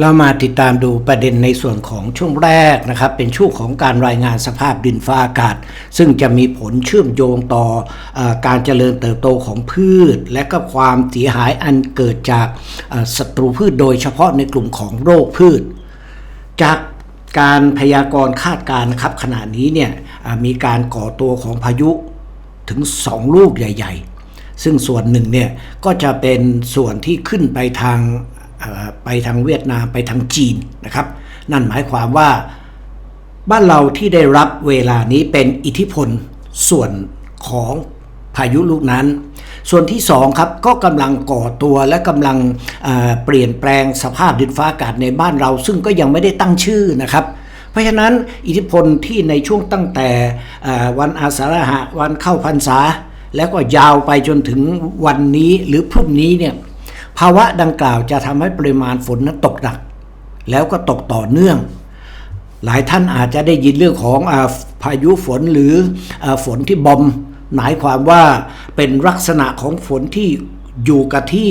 เรามาติดตามดูประเด็นในส่วนของช่วงแรกนะครับ เป็นช่วงของการรายงานสภาพดินฟ้าอากาศ ซึ่งจะมีผลเชื่อมโยงต่ออการเจริญเติบโตของพืช และก็ความเสียหายอันเกิดจากศัตรูพืชโดยเฉพาะในกลุ่มของโรคพืช จากการพยากรณ์คาดการณ์ครับขณะนี้เนี่ยมีการก่อตัวของพายุถึง 2 ลูกใหญ่ ๆซึ่งส่วนหนึ่งเนี่ยก็จะเป็นส่วนที่ขึ้นไปทาง ไปทางเวียดนามไปทางจีนนะครับ นั่นหมายความว่าบ้านเราที่ได้รับเวลานี้เป็นอิทธิพลส่วนของพายุลูกนั้น ส่วนที่สองครับก็กำลังก่อตัวและกำลังเปลี่ยนแปลงสภาพดินฟ้าอากาศในบ้านเรา ซึ่งก็ยังไม่ได้ตั้งชื่อนะครับเพราะฉะนั้นอิทธิพลที่ในช่วงตั้งแต่วันอาสาฬหะวันเข้าพรรษา แล้วก็ยาวไปจนถึงวันนี้หรือพรุ่งนี้เนี่ย ภาวะดังกล่าวจะทำให้ปริมาณฝนนั้นตกหนัก แล้วก็ตกต่อเนื่อง หลายท่านอาจจะได้ยินเรื่องของอพายุฝนหรืออฝนที่บอม หมายความว่าเป็นลักษณะของฝนที่อยู่กับที่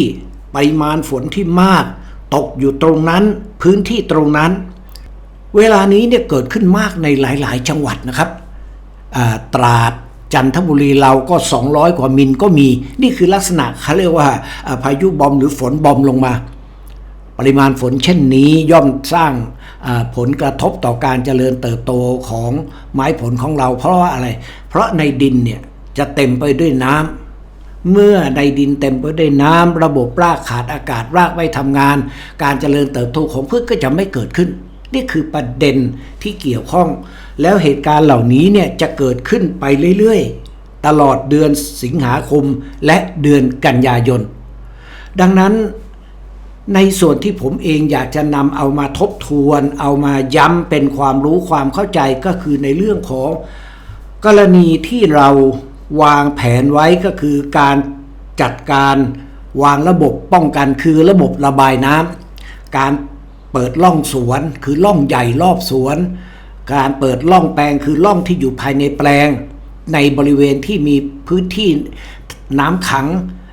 ปริมาณฝนที่มาก ตกอยู่ตรงนั้นพื้นที่ตรงนั้น เวลานี้เนี่ยเกิดขึ้นมากในหลาย ๆ จังหวัดนะครับตราด จันทบุรีเราก็ 200 กว่ามิลก็มี นี่คือลักษณะเขาเรียกว่าพายุบอมหรือฝนบอมลงมา ปริมาณฝนเช่นนี้ย่อมสร้างผลกระทบต่อการเจริญเติบโตของไม้ผลของเรา เพราะว่าอะไร เพราะในดินเนี่ยจะเต็มไปด้วยน้ำเมื่อในดินเต็มไปด้วยน้ำระบบรากขาดอากาศรากไม่ทำงาน การเจริญเติบโตของพืชก็จะไม่เกิดขึ้น นี่คือประเด็นที่เกี่ยวข้อง แล้วเหตุการณ์เหล่านี้เนี่ยจะเกิดขึ้นไปเรื่อยๆ ตลอดเดือนสิงหาคมและเดือนกันยายน ดังนั้นในส่วนที่ผมเองอยากจะนำเอามาทบทวน เอามาย้ำเป็นความรู้ความเข้าใจก็คือในเรื่องของกรณีที่เราวางแผนไว้ก็คือการจัดการวางระบบป้องกันคือระบบระบายน้ำการ เปิดล่องสวน คือล่องใหญ่รอบสวน การเปิดล่องแปลงคือล่องที่อยู่ภายในแปลง ในบริเวณที่มีพื้นที่น้ำขัง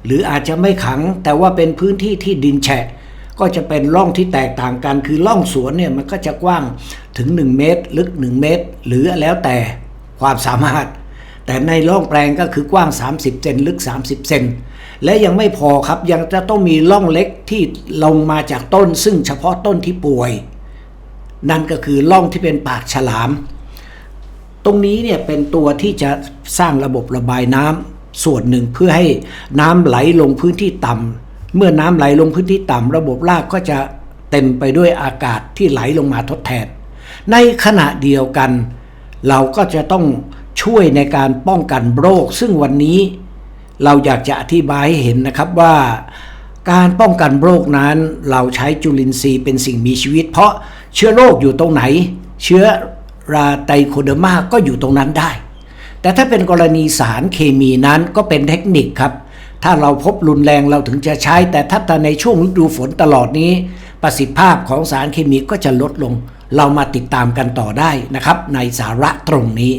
หรืออาจจะไม่ขัง แต่ว่าเป็นพื้นที่ที่ดินแฉะ ก็จะเป็นร่องที่แตกต่างกัน คือร่องสวนเนี่ยมันก็จะกว้างถึง 1 เมตร ลึก 1 เมตร หรือแล้วแต่ความสามารถ แต่ในร่องแปลงก็คือกว้าง 30เซนลึก 30เซน และยังไม่พอครับยังจะต้องมีร่องเล็กที่ลงมาจากต้น ซึ่งเฉพาะต้นที่ป่วย นั่นก็คือร่องที่เป็นปากฉลาม ตรงนี้เนี่ยเป็นตัวที่จะสร้างระบบระบายน้ำส่วนหนึ่งเพื่อให้น้ำไหลลงพื้นที่ต่ำเมื่อน้ำไหลลงพื้นที่ต่ำระบบรากก็จะเต็มไปด้วยอากาศที่ไหลลงมาทดแทน ในขณะเดียวกัน เราก็จะต้องช่วยในการป้องกันโรค ซึ่งวันนี้ เราอยากจะอธิบายให้เห็นนะครับว่า การป้องกันโรคนั้น เราใช้จุลินทรีย์เป็นสิ่งมีชีวิต เพราะเชื้อโรคอยู่ตรงไหน เชื้อราไตโคเดอร์มาก็อยู่ตรงนั้นได้ แต่ถ้าเป็นกรณีสารเคมีนั้นก็เป็นเทคนิคครับ ถ้าเราพบรุนแรงเราถึงจะใช้ แต่ถ้าในช่วงฤดูฝนตลอดนี้ ประสิทธิภาพของสารเคมีก็จะลดลง เรามาติดตามกันต่อได้นะครับ ในสาระตรงนี้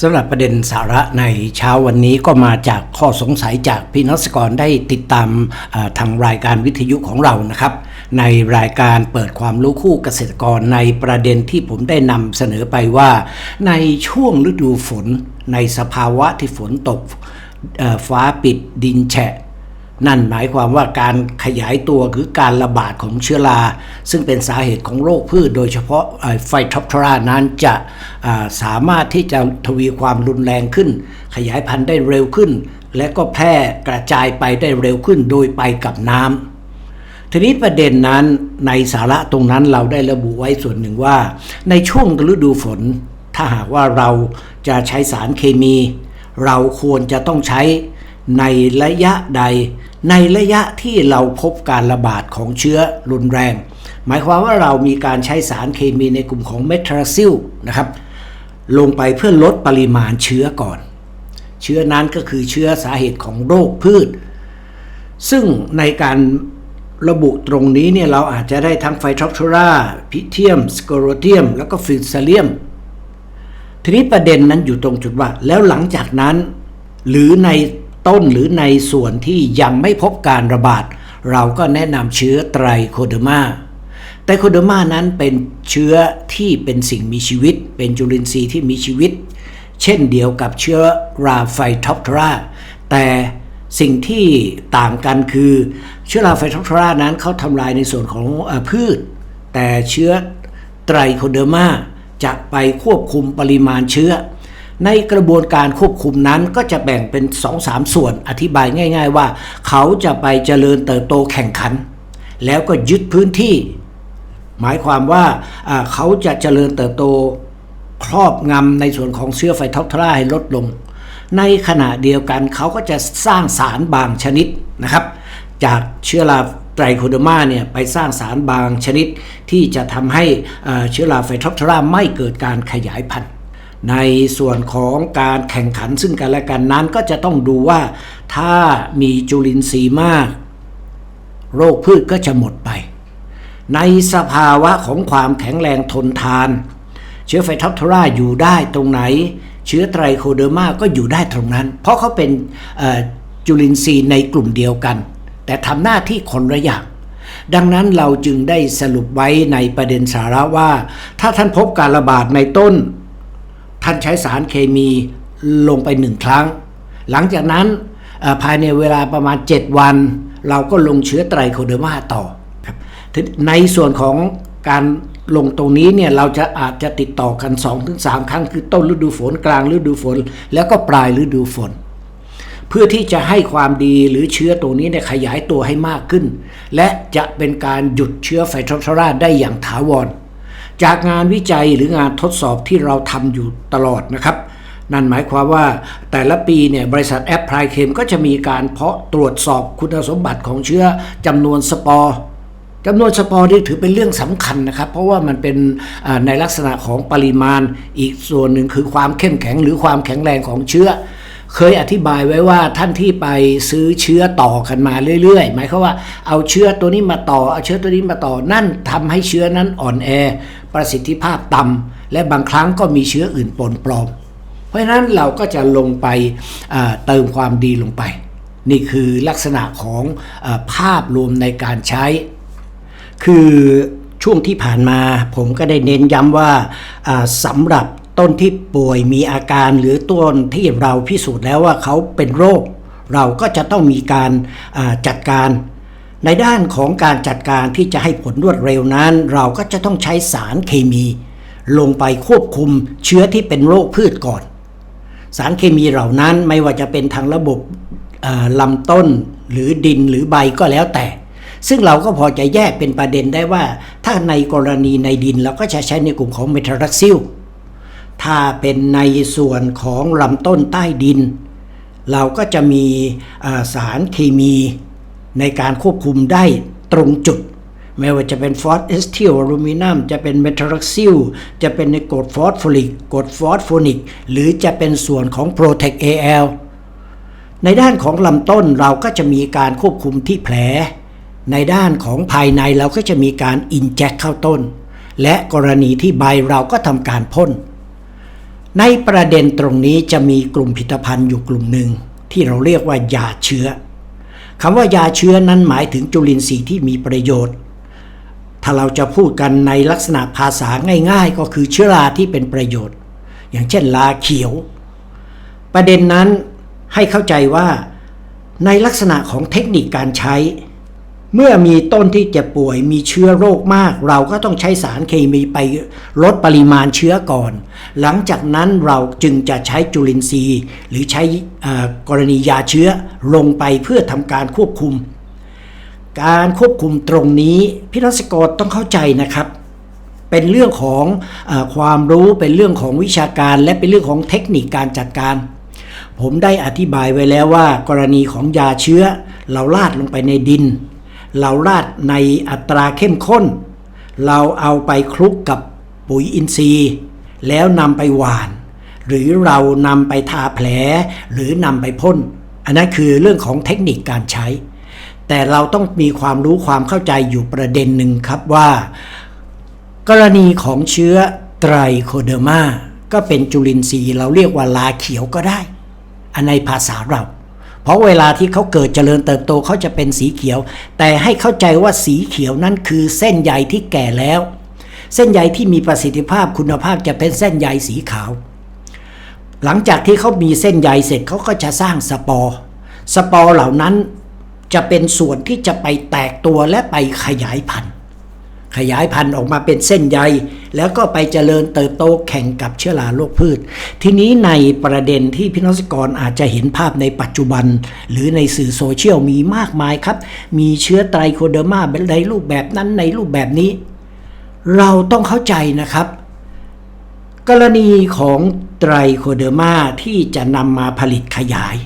สำหรับประเด็นสาระในเช้าวันนี้ก็มาจากข้อสงสัยจากพี่นักสกรได้ติดตามทางรายการวิทยุของเรานะครับ ในรายการเปิดความรู้คู่เกษตรกรในประเด็นที่ผมได้นำเสนอไปว่า ในช่วงฤดูฝน ในสภาวะที่ฝนตกฟ้าปิดดินแฉะ นั่นหมายความว่าการขยายตัวหรือการระบาดของเชื้อรา ซึ่งเป็นสาเหตุของโรคพืช โดยเฉพาะไฟทอปทรานั้นจะสามารถที่จะทวีความรุนแรงขึ้น ขยายพันธุ์ได้เร็วขึ้น และก็แพร่กระจายไปได้เร็วขึ้นโดยไปกับน้ำทีนี้ประเด็นนั้นในสาระตรงนั้นเราได้ระบุไว้ส่วนหนึ่งว่า ในช่วงฤดูฝน ถ้าหากว่าเราจะใช้สารเคมี เราควรจะต้องใช้ ในระยะใด ในระยะที่เราพบการระบาดของเชื้อรุนแรง หมายความว่าเรามีการใช้สารเคมีในกลุ่มของเมทราซิลนะครับลงไปเพื่อลดปริมาณเชื้อก่อน เชื้อนั้นก็คือเชื้อสาเหตุของโรคพืช ซึ่งในการระบุตรงนี้เนี่ยเราอาจจะได้ทั้งไฟทรอปทูราพิเทียม สโกโรเทียม แล้วก็ฟิลซาเลียม ทีนี้ประเด็นนั้นอยู่ตรงจุดว่า แล้วหลังจากนั้น หรือใน ต้นหรือในส่วนที่ยังไม่พบการระบาด เราก็แนะนำเชื้อไตรโคเดอร์มาไตรโคเดอร์มานั้นเป็นเชื้อที่เป็นสิ่งมีชีวิต เป็นจุลินทรีย์ที่มีชีวิต เช่นเดียวกับเชื้อราไฟท็อปทราแต่สิ่งที่ต่างกันคือเชื้อราไฟท็อปทรานั้นเขาทำลายในส่วนของออพืช แต่เชื้อไตรโคเดอร์มาจะไปควบคุมปริมาณเชื้อ ในกระบวนการควบคุมนั้นก็จะแบ่งเป็น 2-3 ส่วนอธิบายง่าย ๆ ว่า เขาจะไปเจริญเติบโตแข่งขัน แล้วก็ยึดพื้นที่ หมายความว่าเขาจะเจริญเติบโตครอบงำในส่วนของเชื้อไฟท็อปทราให้ลดลง ในขณะเดียวกันเขาก็จะสร้างสารบางชนิดนะครับ จากเชื้อราไตรโคเดมาเนี่ยไปสร้างสารบางชนิดที่จะทำให้เชื้อราไฟท็อปทราไม่เกิดการขยายพันธุ์ ในส่วนของการแข่งขันซึ่งกันและกันนั้นก็จะต้องดูว่าถ้ามีจุลินทรีย์มาก โรคพืชก็จะหมดไป ในสภาวะของความแข็งแรงทนทาน เชื้อไฟท็อปทราอยู่ได้ตรงไหน เชื้อไตรโคเดอร์มาก็อยู่ได้ตรงนั้น เพราะเขาเป็นจุลินทรีย์ในกลุ่มเดียวกัน แต่ทำหน้าที่คนละอย่างดังนั้นเราจึงได้สรุปไว้ในประเด็นสาระว่า ถ้าท่านพบการระบาดในต้น ท่านใช้สารเคมีลงไปหนึ่งครั้ง หลังจากนั้นภายในเวลาประมาณ 7 วัน เราก็ลงเชื้อไตรโคเดอร์มาต่อครับในส่วนของการลงตรงนี้เนี่ยเราจะอาจจะติดต่อกัน 2-3 ครั้ง คือต้นฤดูฝนกลางฤดูฝน แล้วก็ปลายฤดูฝน เพื่อที่จะให้ความดีหรือเชื้อตัวนี้เนี่ยขยายตัวให้มากขึ้น และจะเป็นการหยุดเชื้อไฟทอปทราได้อย่างถาวร จากงานวิจัยหรืองานทดสอบที่เราทำอยู่ตลอดนะครับ นั่นหมายความว่าแต่ละปีเนี่ยบริษัทแอปพลายเคมก็จะมีการเพาะตรวจสอบคุณสมบัติของเชื้อจำนวนสปอร์จำนวนสปอร์นี่ถือเป็นเรื่องสำคัญนะครับ เพราะว่ามันเป็นในลักษณะของปริมาณอีกส่วนหนึ่งคือความเข้มแข็งหรือความแข็งแรงของเชื้อ เคยอธิบายไว้ว่าท่านที่ไปซื้อเชื้อต่อกันมาเรื่อยๆ หมายความว่าเอาเชื้อตัวนี้มาต่อเอาเชื้อตัวนี้มาต่อนั่นทำให้เชื้อนั้นอ่อนแอ ประสิทธิภาพต่ำและบางครั้งก็มีเชื้ออื่นปนปลอม เพราะฉะนั้นเราก็จะลงไปเติมความดีลงไป นี่คือลักษณะของอภาพรวมในการใช้ คือช่วงที่ผ่านมาผมก็ได้เน้นย้ำว่าสำหรับต้นที่ป่วยมีอาการหรือต้นที่เราพิสูจน์แล้วว่าเขาเป็นโรค เราก็จะต้องมีการจัดการ ในด้านของการจัดการที่จะให้ผลรวดเร็วนั้น เราก็จะต้องใช้สารเคมี ลงไปควบคุมเชื้อที่เป็นโรคพืชก่อน สารเคมีเหล่านั้นไม่ว่าจะเป็นทางระบบลำต้นหรือดินหรือใบก็แล้วแต่ ซึ่งเราก็พอจะแยกเป็นประเด็นได้ว่า ถ้าในกรณีในดินเราก็จะใช้ในกลุ่มของเมทรักซิลถ้าเป็นในส่วนของลำต้นใต้ดิน เราก็จะมีสารเคมี ในการควบคุมได้ตรงจุด ไม่ว่าจะเป็นฟอสเอสทิลอลูมิเนียมจะเป็นเมทรักซิลจะเป็นในกรดฟอสโฟลิกกรดฟอสโฟนิก หรือจะเป็นส่วนของ Protect AL ในด้านของลำต้นเราก็จะมีการควบคุมที่แผล ในด้านของภายในเราก็จะมีการอินแจคเข้าต้น และกรณีที่ใบเราก็ทำการพ่น ในประเด็นตรงนี้จะมีกลุ่มผลิตภัณฑ์อยู่กลุ่มหนึ่งที่เราเรียกว่ายาเชื้อ คำว่ายาเชื้อนั้นหมายถึงจุลินทรีย์ที่มีประโยชน์ ถ้าเราจะพูดกันในลักษณะภาษาง่าย ๆ ก็คือเชื้อราที่เป็นประโยชน์ อย่างเช่นลาเขียว ประเด็นนั้นให้เข้าใจว่าในลักษณะของเทคนิคการใช้ เมื่อมีต้นที่เจ็บป่วยมีเชื้อโรคมาก เราก็ต้องใช้สารเคมีไปลดปริมาณเชื้อก่อน หลังจากนั้นเราจึงจะใช้จุลินทรีย์ หรือใช้กรณียาเชื้อลงไปเพื่อทำการควบคุม การควบคุมตรงนี้พี่รัศกรต้องเข้าใจนะครับ เป็นเรื่องของอความรู้เป็นเรื่องของวิชาการ และเป็นเรื่องของเทคนิคการจัดการ ผมได้อธิบายไว้แล้วว่า กรณีของยาเชื้อเราลาดลงไปในดิน เราลาดในอัตราเข้มข้น เราเอาไปคลุกกับปุ๋ยอินทรีย์ แล้วนำไปหวาน หรือเรานำไปทาแผลหรือนำไปพ่น อันนั้นคือเรื่องของเทคนิคการใช้ แต่เราต้องมีความรู้ความเข้าใจอยู่ประเด็นหนึ่งครับว่า กรณีของเชื้อไตรโคเดอร์มาก็เป็นจุลินทรีย์เราเรียกว่าลาเขียวก็ได้ อันในภาษาเรา เพเพราะเวลาที่เขาเกิดเจริญเติบโตเขาจะเป็นสีเขียว แต่ให้เข้าใจว่าสีเขียวนั้นคือเส้นใยที่แก่แล้ว เส้นใยที่มีประสิทธิภาพคุณภาพจะเป็นเส้นใยสีขาว หลังจากที่เขามีเส้นใยเสร็จเขาก็จะสร้างสปอร์สปอร์เหล่านั้นจะเป็นส่วนที่จะไปแตกตัวและไปขยายพันธุ์ ขยายพันธุ์ออกมาเป็นเส้นใย แล้วก็ไปเจริญเติบโตแข่งกับเชื้อราโรคพืช ทีนี้ในประเด็นที่พี่น้องเกษตรกรอาจจะเห็นภาพในปัจจุบัน หรือในสื่อโซเชียลมีมากมายครับ มีเชื้อไตรโคเดอร์มาในรูปแบบนั้นในรูปแบบนี้ เราต้องเข้าใจนะครับ กรณีของไตรโคเดอร์มาที่จะนำมาผลิตขยาย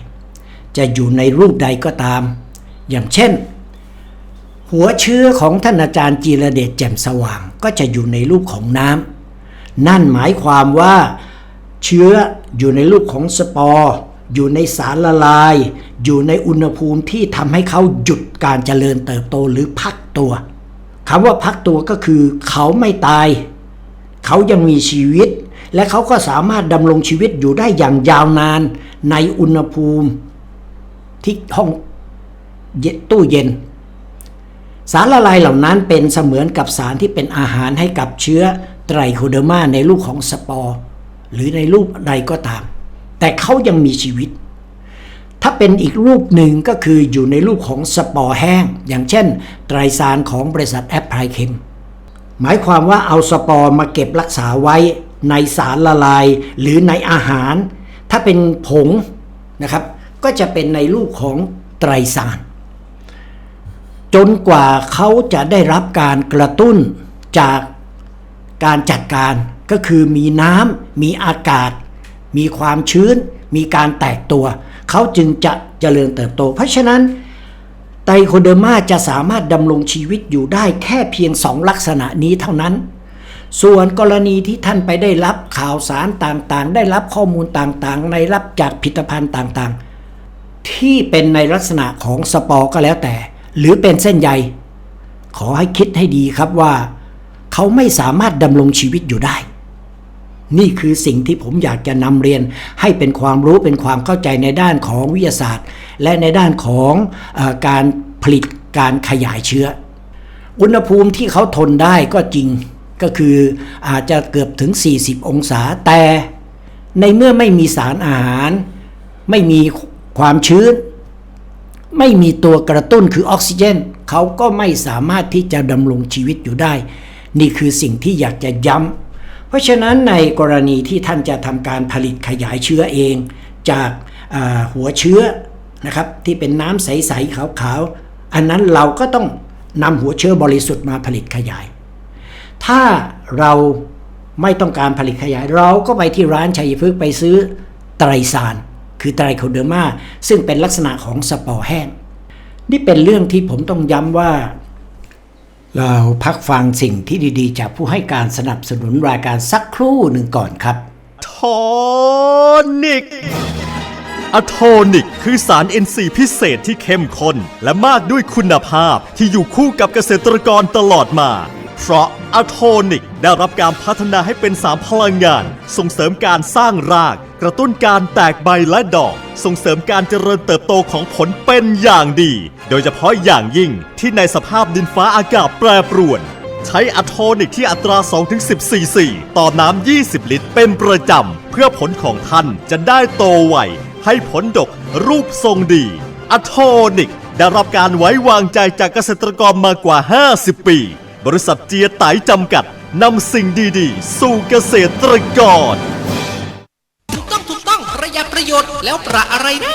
จะอยู่ในรูปใดก็ตาม อย่างเช่น หัวเชื้อของท่านอาจารย์จีรเดชแจ่มสว่างก็จะอยู่ในรูปของน้ำนั่นหมายความว่า เชื้ออยู่ในรูปของสปอร์อยู่ในสารละลาย อยู่ในอุณหภูมิที่ทำให้เขาหยุดการเจริญเติบโตหรือพักตัวคำว่าพักตัวก็คือ เขาไม่ตาย เขายังมีชีวิต และเขาก็สามารถดำรงชีวิตอยู่ได้อย่างยาวนานในอุณหภูมิที่ห้องเย็นตู้เย็น สารละลายเหล่านั้นเป็นเสมือนกับสารที่เป็นอาหารให้กับเชื้อไตรโคเดอร์มาในรูปของสปอร์หรือในรูปใดก็ตาม แต่เขายังมีชีวิต ถ้าเป็นอีกรูปหนึ่งก็คืออยู่ในรูปของสปอร์แห้ง อย่างเช่น ไตรซานของบริษัทแอปพลายเคมหมายความว่าเอาสปอร์มาเก็บรักษาไว้ในสารละลายหรือในอาหาร ถ้าเป็นผงนะครับ ก็จะเป็นในรูปของไตรซาน จนกว่าเขาจะได้รับการกระตุ้นจากการจัดการก็คือมีน้ำมีอากาศ มีความชื้น มีการแตกตัว เขาจึงจะเจริญเติบโต เพราะฉะนั้นไตโคเดอร์มาจะสามารถดำรงชีวิตอยู่ได้แค่เพียงสองลักษณะนี้เท่านั้น ส่วนกรณีที่ท่านไปได้รับข่าวสารต่างๆ ได้รับข้อมูลต่างๆ ในรับจากผลิตภัณฑ์ต่างๆ ที่เป็นในลักษณะของสปอร์ก็แล้วแต่ หรือเป็นเส้นใย ขอให้คิดให้ดีครับว่า เขาไม่สามารถดำรงชีวิตอยู่ได้ นี่คือสิ่งที่ผมอยากจะนำเรียนให้เป็นความรู้เป็นความเข้าใจในด้านของวิทยาศาสตร์ และในด้านของอการผลิตการขยายเชื้อ อุณหภูมิที่เขาทนได้ก็จริงก็คืออาจจะเกือบถึง 40 องศาแต่ในเมื่อไม่มีสารอาหาร ไม่มีความชื้น ไม่มีตัวกระตุ้นคือออกซิเจนเขาก็ไม่สามารถที่จะดำรงชีวิตอยู่ได้ นี่คือสิ่งที่อยากจะย้ำเพราะฉะนั้นในกรณีที่ท่านจะทำการผลิตขยายเชื้อเอง จากาหัวเชื้อนะครับที่เป็นน้ำใสๆขาวๆอันนั้นเราก็ต้องนำหัวเชื้อบริสุทธิ์มาผลิตขยาย ถ้าเราไม่ต้องการผลิตขยาย เราก็ไปที่ร้านชัยพฤกษ์ไปซื้อไตรซาน คือไตรโคเดอร์มาซึ่งเป็นลักษณะของสปอร์แห้ง นี่เป็นเรื่องที่ผมต้องย้ำว่า เราพักฟังสิ่งที่ดีๆ จากผู้ให้การสนับสนุนรายการสักครู่หนึ่งก่อนครับโทนิกอะโทนิกคือสาร NC พิเศษที่เข้มข้นและมากด้วยคุณภาพที่อยู่คู่กับเกษตรกรตลอดมา เพราะอะโทนิกได้รับการพัฒนาให้เป็นสารพลังงาน ส่งเสริมการสร้างราก กระตุ้นการแตกใบและดอก ส่งเสริมการเจริญเติบโตของผลเป็นอย่างดี โดยเฉพาะอย่างยิ่งที่ในสภาพดินฟ้าอากาศแปรปรวน ใช้อะโทนิกที่อัตรา 2-10ซีซีต่อน้ำ 20 ลิตร เป็นประจำ เพื่อผลของท่านจะได้โตไวให้ผลดกรูปทรงดีอะโทนิกได้รับการไว้วางใจจากเกษตรกรมากว่า 50 ปี บริษัทเจียไตจำกัดนำสิ่งดีๆ สู่เกษตรกร ถูกต้องถูกต้องประหยัดประโยชน์แล้วประอะไรนะ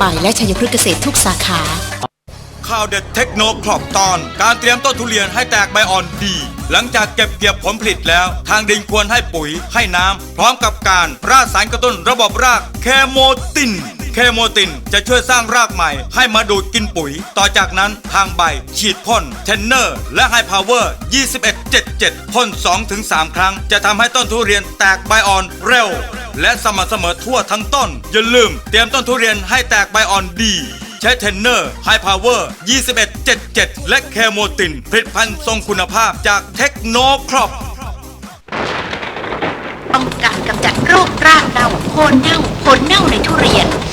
ไปและชัยพฤกษ์เกษตรทุกสาขา ข่าวเด็ดเทคโนครอบตอน การเตรียมต้นทุเรียนให้แตกใบอ่อนดี หลังจากเก็บเกี่ยวผลผลิตแล้ว ทางดินควรให้ปุ๋ยให้น้ำ พร้อมกับการราดสารกระตุ้นระบบรากแคโมติน เคโมตินจะช่วยสร้างรากใหม่ ให้มาดูดกินปุ๋ย ต่อจากนั้นทางใบ ฉีดพ่นเทนเนอร์ และไฮพาวเวอร์2177พ่น 2-3 ครั้ง จะทำให้ต้นทุเรียนแตกใบอ่อนเร็ว และสม่ำเสมอทั่วทั้งต้น อย่าลืมเตรียมต้นทุเรียนให้แตกใบอ่อนดีใช้เทนเนอร์ไฮพาวเวอร์2177 และเคโมติน ผลิตภัณฑ์ทรงคุณภาพจากเทคโนครอปต้องการกำจัดโรครากเน่าโคนเน่าผลเน่าในทุเรียน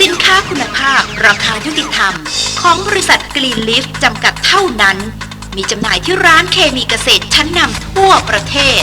สินค้าคุณภาพราคายุติธรรม ของบริษัทกรีนลิฟจำกัดเท่านั้น มีจำหน่ายที่ร้านเคมีเกษตรชั้นนำทั่วประเทศ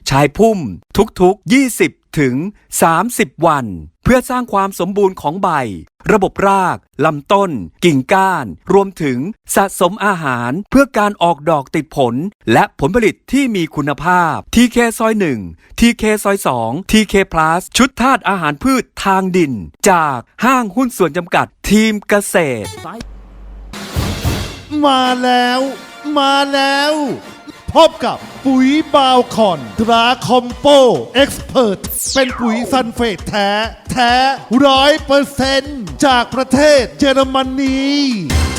ชายพุ่ม ทุกๆ 20 ถึง 30 วัน เพื่อสร้างความสมบูรณ์ของใบ ระบบราก ลำต้น กิ่งก้าน รวมถึงสะสมอาหารเพื่อการออกดอกติดผล และผลผลิตที่มีคุณภาพ TK ซอย1 TK ซอย2 TK Plus ชุดธาตุอาหารพืชทางดิน จากห้างหุ้นส่วนจำกัดทีมเกษตร มาแล้ว มาแล้ว พบกับปุ๋ยบาวคอนตราคอมโปเอ็กซ์เพรเป็นปุ๋ยซันเฟตแท้ แท้ร้อยเปอร์เซนต์จากประเทศเยอรมนี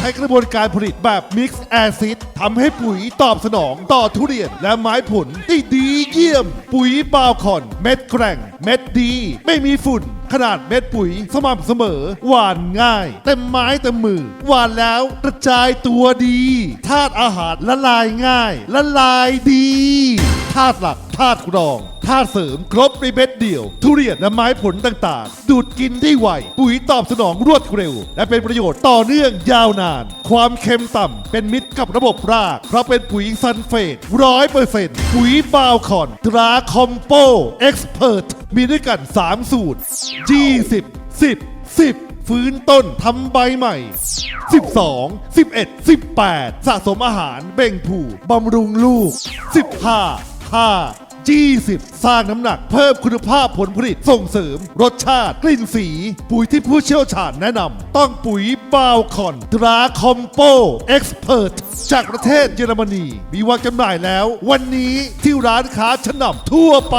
ช้กระบวนการผลิตแบบมิกซ์แอซิดทำให้ปุ๋ยตอบสนองต่อทุเรียนและไม้ผลได้ดีเยี่ยม ปุ๋ยบาวคอน เม็ดแกร่ง เม็ดดี ไม่มีฝุ่น ขนาดเม็ดปุ๋ยสม่ำเสมอ หวานง่าย เต็มไม้เต็มมือ หวานแล้วกระจายตัวดีธาตุอาหารละลายง่าย ละลายดี ธาตุหลักธาตุรองธาตุเสริมครบในเม็ดเดียว ทุเรียนและไม้ผลต่างๆ ดูดกินได้ไว ปุ๋ยตอบสนองรวดเร็ว และเป็นประโยชน์ต่อเนื่องยาวนาน ความเค็มต่ำเป็นมิตรกับระบบราก เพราะเป็นปุ๋ยซันเฟตร้อยเปอร์เซ็นต์ปุ๋ยบาวคอนตราคอมโปเอ็กซ์เพรมีด้วยกัน 3 สูตร 20 10 10ฟื้นต้นทำใบใหม่ 12 11 18 สะสมอาหารเบ่งผูบำรุงลูก 15 5 20 สร้างน้ำหนักเพิ่มคุณภาพผลผลิตส่งเสริม รสชาติกลิ่นสี ปุ๋ยที่ผู้เชี่ยวชาญแนะนำต้องปุ๋ยบาวคอนตราคอมโปเอ็กซ์เพรจากประเทศเยอรมนี มีวางจำหน่ายแล้ว วันนี้ที่ร้านค้าชั้นนำทั่วไป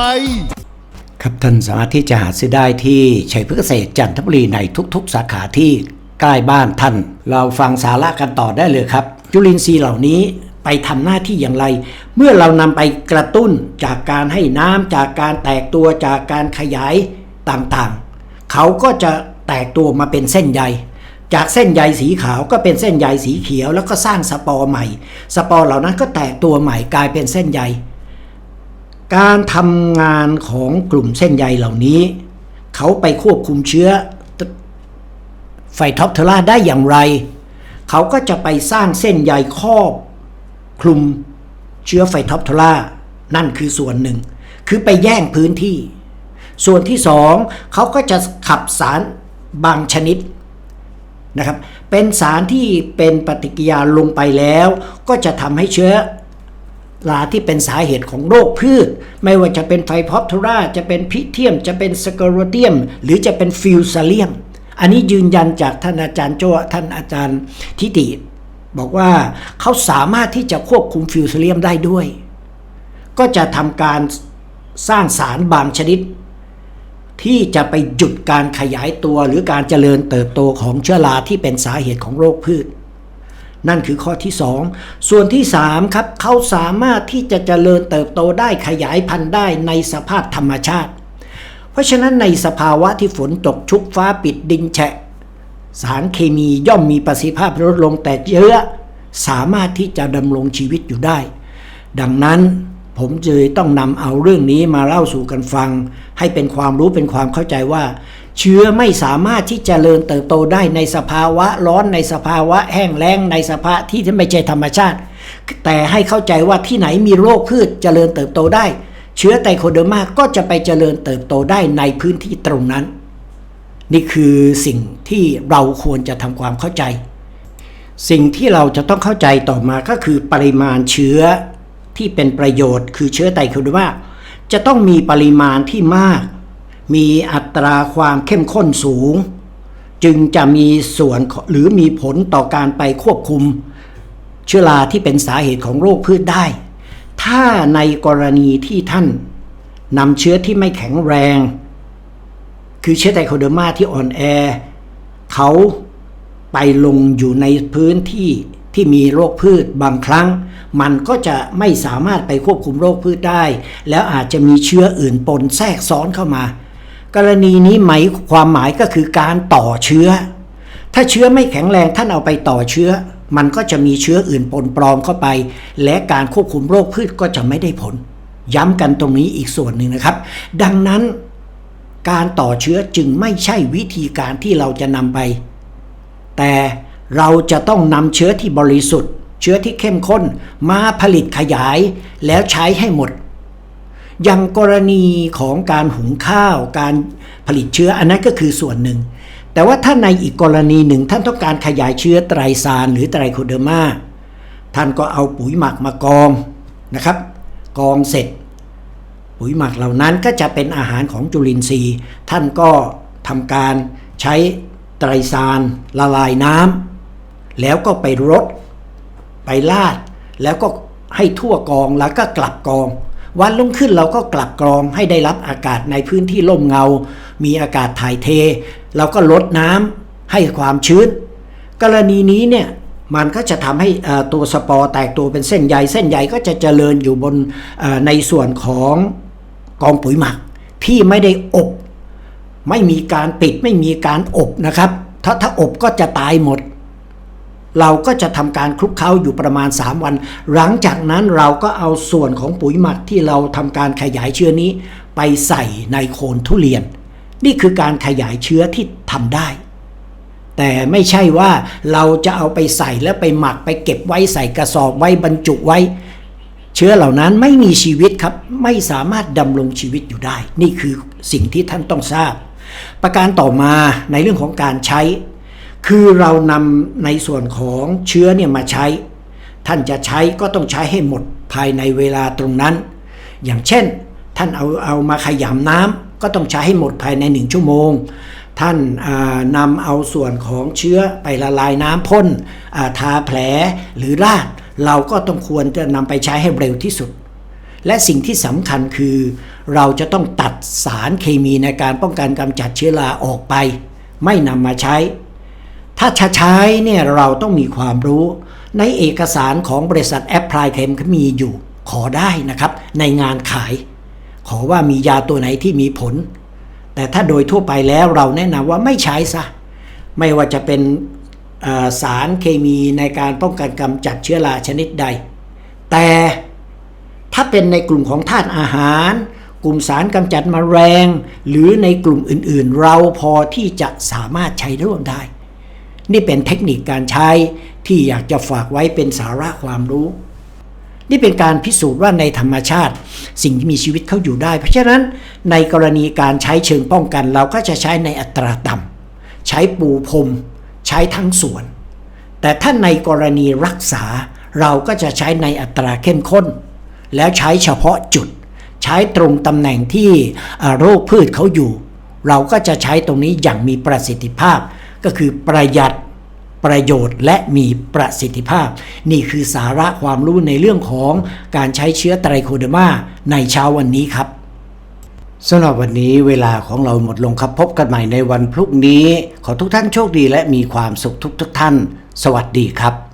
ครับท่านสามารถที่จะหาซื้อได้ที่ชัยพฤกษเกษตรจันทบุรีในทุกๆ สาขาที่ใกล้บ้านท่าน เราฟังสาระกันต่อได้เลยครับ จุลินทรีย์เหล่านี้ ไปทำหน้าที่อย่างไร เมื่อเรานำไปกระตุ้นจากการให้น้ำจากการแตกตัวจากการขยายต่างๆ เขาก็จะแตกตัวมาเป็นเส้นใย จากเส้นใยสีขาวก็เป็นเส้นใยสีเขียว แล้วก็สร้างสปอร์ใหม่ สปอร์เหล่านั้นก็แตกตัวใหม่กลายเป็นเส้นใย การทำงานของกลุ่มเส้นใยเหล่านี้ เขาไปควบคุมเชื้อไฟท็อปเทอร่าได้อย่างไร เขาก็จะไปสร้างเส้นใยครอบ คลุมเชื้อไฟท็อปทอร่านั่นคือส่วนหนึ่ง คือไปแย่งพื้นที่ ส่วนที่สองเขาก็จะขับสารบางชนิดนะครับ เป็นสารที่เป็นปฏิกิริยาลงไปแล้ว ก็จะทำให้เชื้อราที่เป็นสาเหตุของโรคพืช ไม่ว่าจะเป็นไฟพอปทูราจะเป็นพิเทียม จะเป็นสกโรเดียม หรือจะเป็นฟิวซาเลียม อันนี้ยืนยันจากท่านอาจารย์โจท่านอาจารย์ทิติ บอกว่าเขาสามารถที่จะควบคุมฟิวซเลียมได้ด้วย ก็จะทำการสร้างสารบางชนิด ที่จะไปหยุดการขยายตัวหรือการเจริญเติบโตของเชื้อราที่เป็นสาเหตุของโรคพืช นั่นคือข้อที่ 2 ส่วนที่ 3 ครับเขาสามารถที่จะเจริญเติบโตได้ขยายพันธุ์ได้ในสภาพธรรมชาติ เพราะฉะนั้นในสภาวะที่ฝนตกชุกฟ้าปิดดินแฉะ สารเคมีย่อมมีประสิทธิภาพลดลงแต่เชื้อสามารถที่จะดำรงชีวิตอยู่ได้ ดังนั้นผมจึงต้องนำเอาเรื่องนี้มาเล่าสู่กันฟัง ให้เป็นความรู้เป็นความเข้าใจว่า เชื้อไม่สามารถที่จะเจริญเติบโตได้ในสภาวะร้อนในสภาวะแห้งแล้งในสภาที่ไม่ใช่ธรรมชาติ แต่ให้เข้าใจว่าที่ไหนมีโรคพืชเจริญเติบโตได้ เชื้อไตโคเดอร์มาก็จะไปเจริญเติบโตได้ในพื้นที่ตรงนั้น นี่คือสิ่งที่เราควรจะทำความเข้าใจ สิ่งที่เราจะต้องเข้าใจต่อมาก็คือปริมาณเชื้อที่เป็นประโยชน์ คือเชื้อไตคเดอร์มาจะต้องมีปริมาณที่มาก มีอัตราความเข้มข้นสูง จึงจะมีส่วนหรือมีผลต่อการไปควบคุม เชื้อราที่เป็นสาเหตุของโรคพืชได้ ถ้าในกรณีที่ท่านนำเชื้อที่ไม่แข็งแรง คือเชื้อไตโคเดอร์มาที่อ่อนแอเขาไปลงอยู่ในพื้นที่ที่มีโรคพืชบางครั้ง มันก็จะไม่สามารถไปควบคุมโรคพืชได้ แล้วอาจจะมีเชื้ออื่นปนแทรกซ้อนเข้ามา กรณีนี้หมายความหมายก็คือการต่อเชื้อ ถ้าเชื้อไม่แข็งแรงท่านเอาไปต่อเชื้อ มันก็จะมีเชื้ออื่นปนปลอมเข้าไป และการควบคุมโรคพืชก็จะไม่ได้ผล ย้ำกันตรงนี้อีกส่วนหนึ่งนะครับ ดังนั้น การต่อเชื้อจึงไม่ใช่วิธีการที่เราจะนำไป แต่เราจะต้องนำเชื้อที่บริสุทธิ์ เชื้อที่เข้มข้นมาผลิตขยายแล้วใช้ให้หมด อย่างกรณีของการหุงข้าว การผลิตเชื้ออันนั้นก็คือส่วนหนึ่ง แต่ว่าถ้าในอีกกรณีหนึ่งท่านต้องการขยายเชื้อไตรซานหรือไตรโคเดอร์มาท่านก็เอาปุ๋ยหมักมากองนะครับ กองเสร็จ ปุ๋ยหมักเหล่านั้นก็จะเป็นอาหารของจุลินทรีย์ ท่านก็ทำการใช้ไตรซานละลายน้ำแล้วก็ไปรดไปลาด แล้วก็ให้ทั่วกองแล้วก็กลับกอง วันรุ่งขึ้นเราก็กลับกรองให้ได้รับอากาศในพื้นที่ร่มเงา มีอากาศถ่ายเท เราก็ลดน้ำให้ความชื้น กรณีนี้เนี่ยมันก็จะทำให้ตัวสปอร์แตกตัวเป็นเส้นใย เส้นใยก็จะเจริญอยู่บนในส่วนของ กองปุ๋ยหมักที่ไม่ได้อบ ไม่มีการปิดไม่มีการอบนะครับ ถ้าถ้าอบก็จะตายหมด เราก็จะทำการคลุกเคล้าอยู่ประมาณ 3 วัน หลังจากนั้นเราก็เอาส่วนของปุ๋ยหมักที่เราทำการขยายเชื้อนี้ ไปใส่ในโคนทุเรียน นี่คือการขยายเชื้อที่ทำได้แต่ไม่ใช่ว่าเราจะเอาไปใส่แล้วไปหมักไปเก็บไว้ใส่กระสอบไว้บรรจุไว้ เชื้อเหล่านั้นไม่มีชีวิตครับ ไม่สามารถดำรงชีวิตอยู่ได้ นี่คือสิ่งที่ท่านต้องทราบ ประการต่อมาในเรื่องของการใช้ คือเรานำในส่วนของเชื้อเนี่ยมาใช้ ท่านจะใช้ก็ต้องใช้ให้หมดภายในเวลาตรงนั้น อย่างเช่น ท่านเอาเอามาขยำน้ำก็ต้องใช้ให้หมดภายในหนึ่งชั่วโมงท่านนำเอาส่วนของเชื้อไปละลายน้ำพ่นทาแผลหรือราด เราก็ต้องควรจะนำไปใช้ให้เร็วที่สุด และสิ่งที่สำคัญคือ เราจะต้องตัดสารเคมีในการป้องกันกำจัดเชื้อราออกไป ไม่นำมาใช้ ถ้าจะใช้เนี่ยเราต้องมีความรู้ในเอกสารของบริษัทแอปพลายเคมมีอยู่ขอได้นะครับ ในงานขาย ขอว่ามียาตัวไหนที่มีผล แต่ถ้าโดยทั่วไปแล้วเราแนะนำว่าไม่ใช้ซะไม่ว่าจะเป็น สารเคมีในการป้องกันกำจัดเชื้อราชนิดใด แต่ถ้าเป็นในกลุ่มของธาตุอาหาร กลุ่มสารกำจัดมแมลงหรือในกลุ่มอื่นๆ เราพอที่จะสามารถใช้ร่วมได้ นี่เป็นเทคนิคการใช้ที่อยากจะฝากไว้เป็นสาระความรู้ นี่เป็นการพิสูจน์ว่าในธรรมชาติ สิ่งที่มีชีวิตเขาอยู่ได้ เพราะฉะนั้นในกรณีการใช้เชิงป้องกัน เราก็จะใช้ในอัตราต่ำใช้ปูพรม ใช้ทั้งส่วน แต่ถ้าในกรณีรักษาเราก็จะใช้ในอัตราเข้มข้น แล้วใช้เฉพาะจุด ใช้ตรงตำแหน่งที่โรคพืชเขาอยู่ เราก็จะใช้ตรงนี้อย่างมีประสิทธิภาพ ก็คือประหยัดประโยชน์และมีประสิทธิภาพ นี่คือสาระความรู้ในเรื่องของการใช้เชื้อไตรโคเดมาในเช้าวันนี้ครับ สำหรับวันนี้เวลาของเราหมดลงครับพบกันใหม่ในวันพรุ่งนี้ ขอทุกท่านโชคดีและมีความสุขทุกทุกท่าน สวัสดีครับ